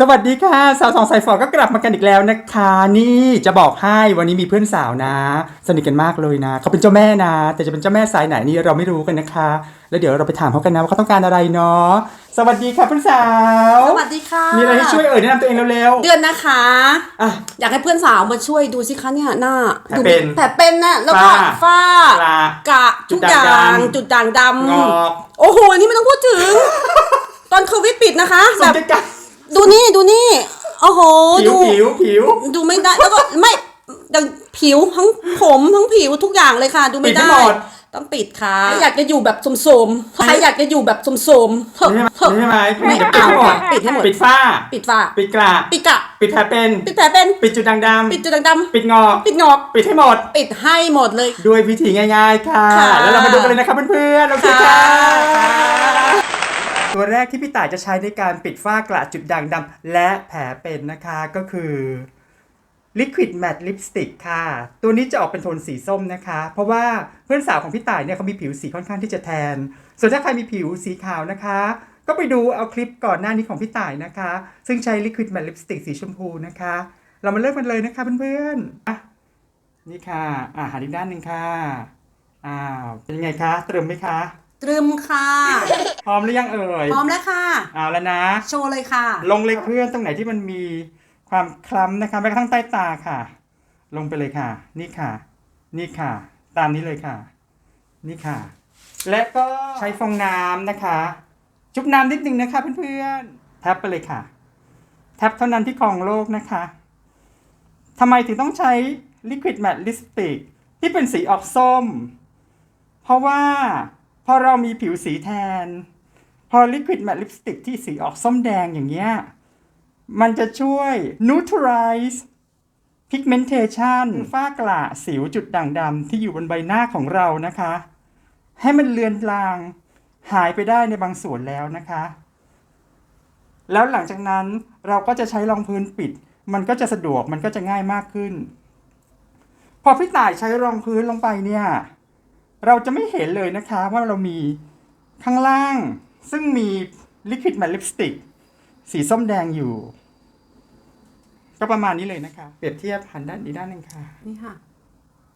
สวัสดีค่ะ สาวสองสายฝอก็กลับมากันอีกแล้วนะคะ นี่จะบอกให้วันนี้มีเพื่อนสาวนะ สนิทกันมากเลยนะ เขาเป็นเจ้าแม่นะ แต่จะเป็นเจ้าแม่สายไหนนี่เราไม่รู้กันนะคะ แล้วเดี๋ยวเราไปถามเขากันนะว่าเขาต้องการอะไรเนาะสวัสดีค่ะเพื่อนสาว สวัสดีค่ะมีอะไรให้ช่วยเอ่ยแนะนำตัวเองเร็วเดือนนะคะๆอะ อยากให้เพื่อนสาวมาช่วยดูสิคะเนี่ยหน้าแผลดูเป็นแผลเป็นน่ะแล้วก็ฝ้าฝ้ากระกระจุทุดกอย่าด่างงดำจุดด่างดงอกำโอ้โหอันนี่ไม่ต้องพูดถึง ตอนโควิดปิดนะคะสแบมบใจกัน ดูนี่ดูนี่ โอ้โห ผิดูวผิวผิวดูไม่ได้ แล้วก็ไม่ดังผิวทั้งผมทั้งผิวทุกอย่างเลยค่ะ ดูปิไม่ดให้ได้หมด ต้องปิดค่ะใครอยากจะอยู่แบบสมๆใครอยากจะอยู่แบบสมๆเถอะไม่เถอะใช่ไหมไม่ปิดเอาให้หมดค่ะปิดให้หมด ปิดฝ้า ปิดฝ้าปิดกระปิดกระปิดแผลเป็น ปิดแผลเป็น ปิดจุดด่างดปิดจุดด่างดำปิดงอกำปิดงอกปิดให้หมด ปิดให้หมดเลย ด้วยวิธีง่าย ๆ ค่ะ ค่ะ แล้วเรามาดูกันเลยนะครับเพื่อนๆโอเคค่ะ ค่ะ ตัวแรกที่พี่ต่ายจะใช้ในการปิดฝ้ากระจุดด่างดำและแผลเป็นนะคะก็คือ Liquid Matte Lipstick ค่ะ ตัวนี้จะออกเป็นโทนสีส้มนะคะ เพราะว่าเพื่อนสาวของพี่ต่ายเนี่ยเขามีผิวสีค่อนข้างที่จะแทน ส่วนถ้าใครมีผิวสีขาวนะคะ ก็ไปดูเอาคลิปก่อนหน้านี้ของพี่ต่ายนะคะ ซึ่งใช้ Liquid Matte Lipstick สีชมพูนะคะ เรามาเริ่มกันเลยนะคะเพื่อนๆอะนี่ค่ะ อ่าหันอีกด้านหนึ่งค่ะ อ้าว เป็นยังไงคะ เติมไหมคะ ตรึมค่ะ พร้อมหรือยังเอ่ยพร้อมแล้วค่ะ เอาแล้วนะ โชว์เลยค่ะ ลงเลยเพื่อนตรงไหนที่มันมีความคล้ำนะคะแม้กระทั่งใต้ตาค่ะ ลงไปเลยค่ะ นี่ค่ะ นี่ค่ะ ตามนี้เลยค่ะ นี่ค่ะ และก็ใช้ฟองน้ำนะคะชุบน้ำนิดนึงนะคะเพื่อนๆแท็บไปเลยค่ะ แท็บเท่านั้นที่ครองโลกนะคะทำไมถึงต้องใช้ Liquid Matte Lipstick ที่เป็นสีออกส้ม เพราะว่า พอเรามีผิวสีแทน พอ Liquid Matte Lipstick ที่สีออกส้มแดงอย่างเงี้ย มันจะช่วย neutralize pigmentation ฝ้ากระสิวจุดด่างดำที่อยู่บนใบหน้าของเรานะคะ ให้มันเลือนลาง หายไปได้ในบางส่วนแล้วนะคะ แล้วหลังจากนั้นเราก็จะใช้รองพื้นปิด มันก็จะสะดวกมันก็จะง่ายมากขึ้น พอพี่ต่ายใช้รองพื้นลงไปเนี่ย เราจะไม่เห็นเลยนะคะว่าเรามีข้างล่าง ซึ่งมี Liquid Matte Lipstick สีส้มแดงอยู่ ก็ประมาณนี้เลยนะคะ เปรียบเทียบหันด้านอีกด้านหนึ่งค่ะ นี่ค่ะ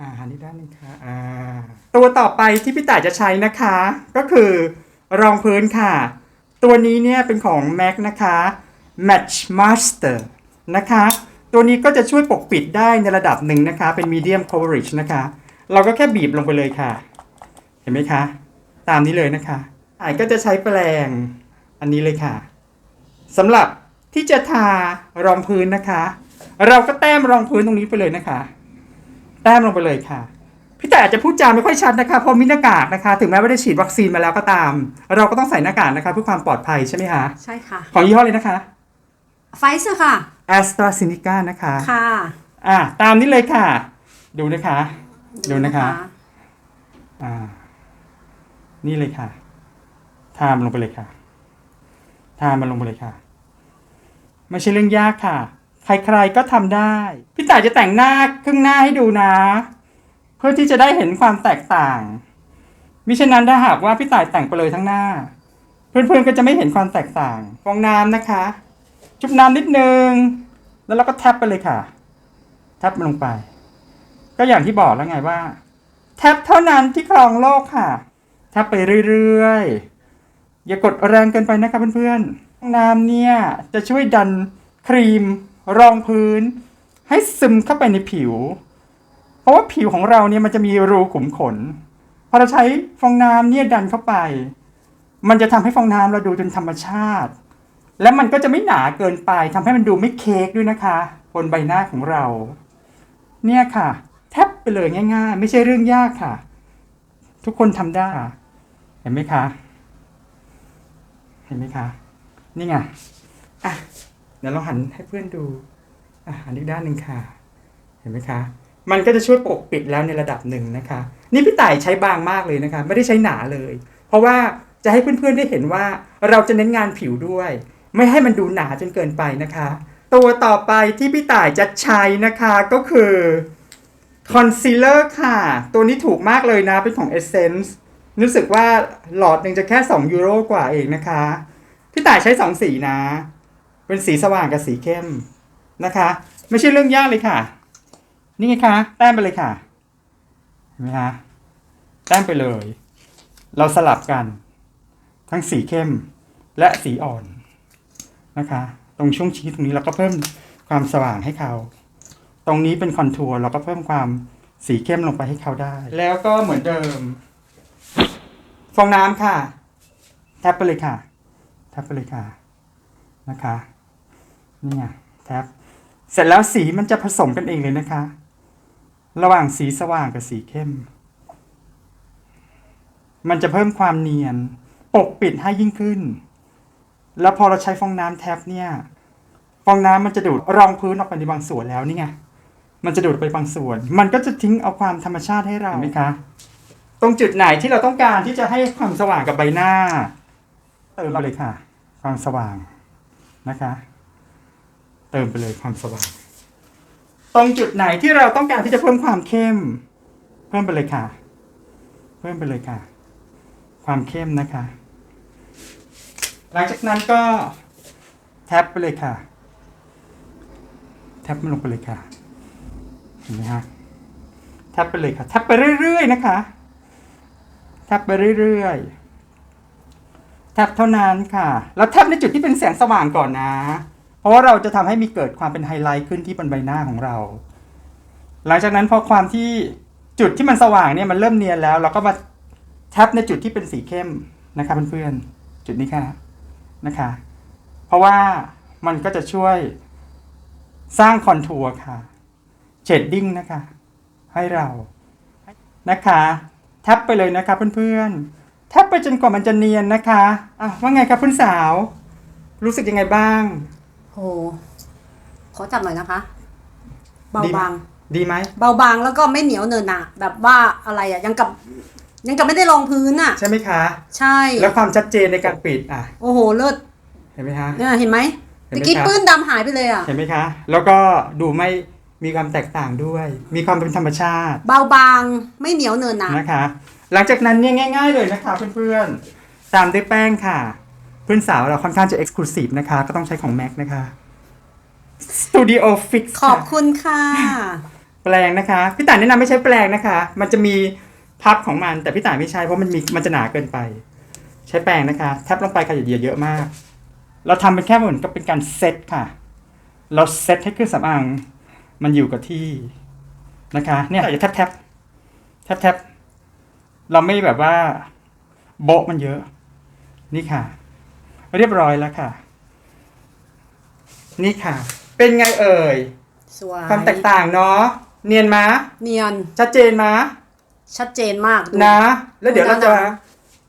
อ่าหันอีกด้านหนึ่งค่ะอ่าตัวต่อไปที่พี่ต่ายจะใช้นะคะ ก็คือรองพื้นค่ะ ตัวนี้เนี่ยเป็นของ MAC นะคะ Match Master นะคะ ตัวนี้ก็จะช่วยปกปิดได้ในระดับหนึ่งนะคะ เป็น medium coverage นะคะ เราก็แค่บีบลงไปเลยค่ะ เห็นไหมคะ ตามนี้เลยนะคะอ่ายก็จะใช้แปรงอันนี้เลยค่ะสำหรับที่จะทารองพื้นนะคะ เราก็แต้มรองพื้นตรงนี้ไปเลยนะคะ แต้มลงไปเลยค่ะ พี่แต่อาจจะพูดจาไม่ค่อยชัดนะคะเพราะมีหน้ากากนะคะ ถึงแม้ว่าได้ฉีดวัคซีนมาแล้วก็ตาม เราก็ต้องใส่หน้ากากนะคะ เพื่อความปลอดภัยใช่ไหมคะใช่ค่ะ ของยี่ห้อเลยนะคะไฟเซอร์ค่ะ a s t r a z e ซ e c a นะคะค่ะอะตามนี้เลยค่ะ ดูนะคะ ดูนะคะ อ่า นี่เลยค่ะ ทามันลงไปเลยค่ะ ทามันลงไปเลยค่ะ ไม่ใช่เรื่องยากค่ะ ใครๆก็ทำได้ พี่ต่ายจะแต่งหน้าครึ่งหน้าให้ดูนะ เพื่อที่จะได้เห็นความแตกต่าง มิฉะนั้นถ้าหากว่าพี่ต่ายแต่งไปเลยทั้งหน้า เพื่อนๆก็จะไม่เห็นความแตกต่าง ฟองน้ำนะคะ จุบน้ำนิดนึง แล้วเราก็แท็บไปเลยค่ะ แท็บมันลงไป ก็อย่างที่บอกแล้วไงว่า แท็บเท่านั้นที่ครองโลกค่ะแท็บไปเรื่อยๆ อย่ากดแรงเกินไปนะครับเพื่อนๆ น้ำเนี่ย จะช่วยดันครีม รองพื้น ให้ซึมเข้าไปในผิว เพราะว่าผิวของเราเนี่ยมันจะมีรูขุมขน พอเราใช้ฟองน้ำเนี่ยดันเข้าไป มันจะทำให้ฟองน้ำเราดูเป็นธรรมชาติ และมันก็จะไม่หนาเกินไปทำให้มันดูไม่เค้กด้วยนะคะ บนใบหน้าของเรา เนี่ยค่ะ แทบไปเลยง่าย ๆ ไม่ใช่เรื่องยากค่ะ ทุกคนทำได้ เห็นไหมคะ เห็นไหมคะ นี่ไงอะเดี๋ยวเราหันให้เพื่อนดูอะหันอีกด้านหนึ่งค่ะ เห็นไหมคะ มันก็จะช่วยปกปิดแล้วในระดับหนึ่งนะคะ นี่พี่ต่ายใช้บางมากเลยนะคะ ไม่ได้ใช้หนาเลย เพราะว่าจะให้เพื่อนๆได้เห็นว่าเราจะเน้นงานผิวด้วย ไม่ให้มันดูหนาจนเกินไปนะคะ ตัวต่อไปที่พี่ต่ายจะใช้นะคะก็คือ คอนซีลเลอร์ค่ะ ตัวนี้ถูกมากเลยนะ เป็นของ Essence รู้สึกว่าหลอดหนึ่งจะแค่ 2 ยูโรกว่าเองนะคะ พี่ต่ายใช้ 2 สีนะ เป็นสีสว่างกับสีเข้มนะคะ ไม่ใช่เรื่องยากเลยค่ะ นี่ไงคะ แต้มไปเลยค่ะ เห็นไหมคะแต้มไปเลย เราสลับกัน ทั้งสีเข้มและสีอ่อนนะคะ ตรงช่วงชี้ตรงนี้เราก็เพิ่มความสว่างให้เขา ตรงนี้เป็นคอนทัวร์เราก็เพิ่มความสีเข้มลงไปให้เขาได้ แล้วก็เหมือนเดิม ฟองน้ำค่ะ แทบไปเลยค่ะ แทบไปเลยค่ะ นะคะ นี่ไงแทบเสร็จแล้วสีมันจะผสมกันเองเลยนะคะ ระหว่างสีสว่างกับสีเข้ม มันจะเพิ่มความเนียน ปกปิดให้ยิ่งขึ้น แล้วพอเราใช้ฟองน้ำแทบเนี่ย ฟองน้ำมันจะดูดรองพื้นออกไปในบางส่วนแล้วนี่ไง มันจะดูดไปบางส่วน มันก็จะทิ้งเอาความธรรมชาติให้เราเห็นไหมคะ ตรงจุดไหนที่เราต้องการที่จะให้ความสว่างกับใบหน้าเติมไปเลยค่ะ ความสว่างนะคะ เติมไปเลยความสว่าง ตรงจุดไหนที่เราต้องการที่จะเพิ่มความเข้ม เพิ่มไปเลยค่ะ เพิ่มไปเลยค่ะ ความเข้มนะคะ หลังจากนั้นก็แท็บไปเลยค่ะ แท็บมันลงไปเลยค่ะ เห็นไหมฮะแท็บไปเลยค่ะแท็บไปเรื่อยๆนะคะแท็บไปเรื่อยๆแท็บเท่านั้นค่ะ แล้วแท็บในจุดที่เป็นแสงสว่างก่อนนะ เพราะว่าเราจะทำให้มีเกิดความเป็นไฮไลท์ขึ้นที่บนใบหน้าของเรา หลังจากนั้นพอความที่จุดที่มันสว่างเนี่ยมันเริ่มเนียนแล้ว เราก็มาแท็บในจุดที่เป็นสีเข้มนะคะเพื่อนๆจุดนี้ค่ะนะคะ เพราะว่ามันก็จะช่วยสร้างคอนทัวร์ค่ะ เชดดิ้งนะคะ ให้เรานะคะแท็บไปเลยนะคะเพื่อนๆแท็บไปจนกว่ามันจะเนียนนะคะอะว่าไงครับเพื่อนสาว รู้สึกยังไงบ้าง โห ขอจับหน่อยนะคะ เบาดีไหมบาง ดีไหม เบาบางแล้วก็ไม่เหนียวเนินหนะแบบว่าอะไรอะ ยังกับ ยังกับไม่ได้รองพื้นอะ ใช่ไหมคะ ใช่ แล้วความชัดเจนในการปิดอะ โอ้โห เลิศ เห็นไหมคะเนี่ยเห็นไหมเห็นไหมตะกี้ครับปื้นดำหายไปเลยอะ เห็นไหมคะ แล้วก็ดูไม่ มีความแตกต่างด้วย มีความเป็นธรรมชาติ เบาบางไม่เหนียวเนินหนะนะคะ หลังจากนั้นเนี่ยง่าย ๆ เลยนะคะเพื่อนๆ ตามด้วยแป้งค่ะ เพื่อนสาวเราค่อนข้างจะเอ็กซ์คลูซีฟนะคะ ก็ต้องใช้ของ MAC นะคะ Studio Fix ขอบคุณค่ะ แปลงนะคะ พี่ต่ายแนะนำไม่ใช้แปลงนะคะ มันจะมีพับของมันแต่พี่ต่ายไม่ใช้เพราะมันมีมันจะหนาเกินไป ใช้แปรงนะคะ แทบลงไปค่ะอย่าเยอะมาก เราทำเป็นแค่เหมือนกับเป็นการเซตค่ะ เราเซตให้เครื่องสำอาง มันอยู่กับที่นะคะเนี่ยอย่าแทบแทบแทบแทบเราไม่แบบว่าโบะมันเยอะ นี่ค่ะ เรียบร้อยแล้วค่ะ นี่ค่ะ เป็นไงเอ่ยสวยความแตกต่างเนาะเนียนมะเนียนชัดเจนมะชัดเจนมากดูนะ แล้วเดี๋ยวเราจะดูนะ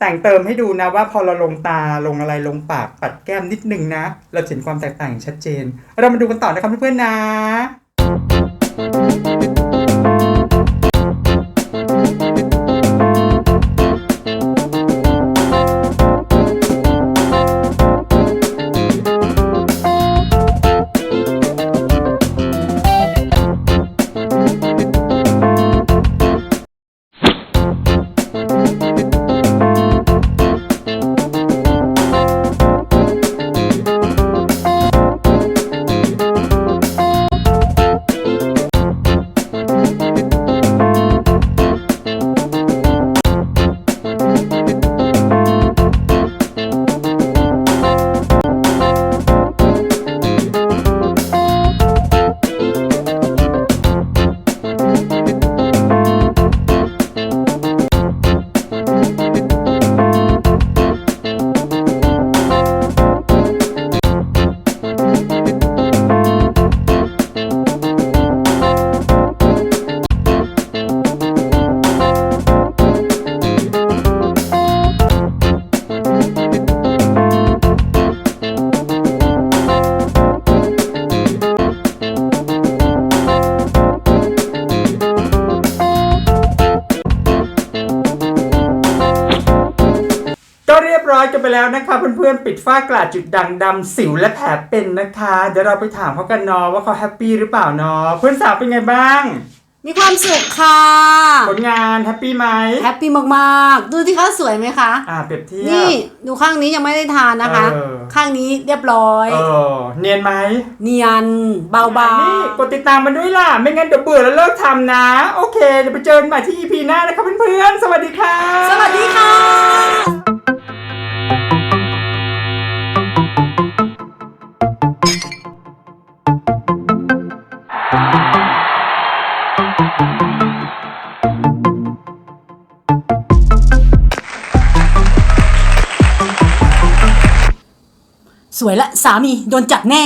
แต่งเติมให้ดูนะว่าพอเราลงตาลงอะไรลงปากปัดแก้มนิดนึงนะ เราจะเห็นความแตกต่างอย่างชัดเจน เรามาดูกันต่อนะครับเพื่อนๆนะ ก็ รียบร้อยกันไปแล้วนะคะ เพื่อนๆ ปิดฝ้ากระจุดด่างดำสิวและแผลเป็นนะคะ เดี๋ยวเราไปถามเขากันเนาะว่าเขาแฮปปี้หรือเปล่าเนาะเพื่อนสาวเป็นไงบ้าง มีความสุขค่ะผลงานแฮปปี้ไหมแฮปปี้มากๆ ดูที่เขาสวยไหมคะอ่าเปรียบเทียบ นี่ดูข้างนี้ยังไม่ได้ทานนะคะ เออ ข้างนี้เรียบร้อย เออเนียนไหมเนียนเบานี่กดติดตามมันด้วยล่ะ ไม่งั้นเดี๋ยวเบื่อแล้วเลิกทำนะ โอเคเดี๋ยวไปเจอกันใหม่ที่ EP หน้านะครับเพื่อนๆสวัสดีค่ะ ๆ สวัสดีค่ะ สวยละสามีโดนจับแน่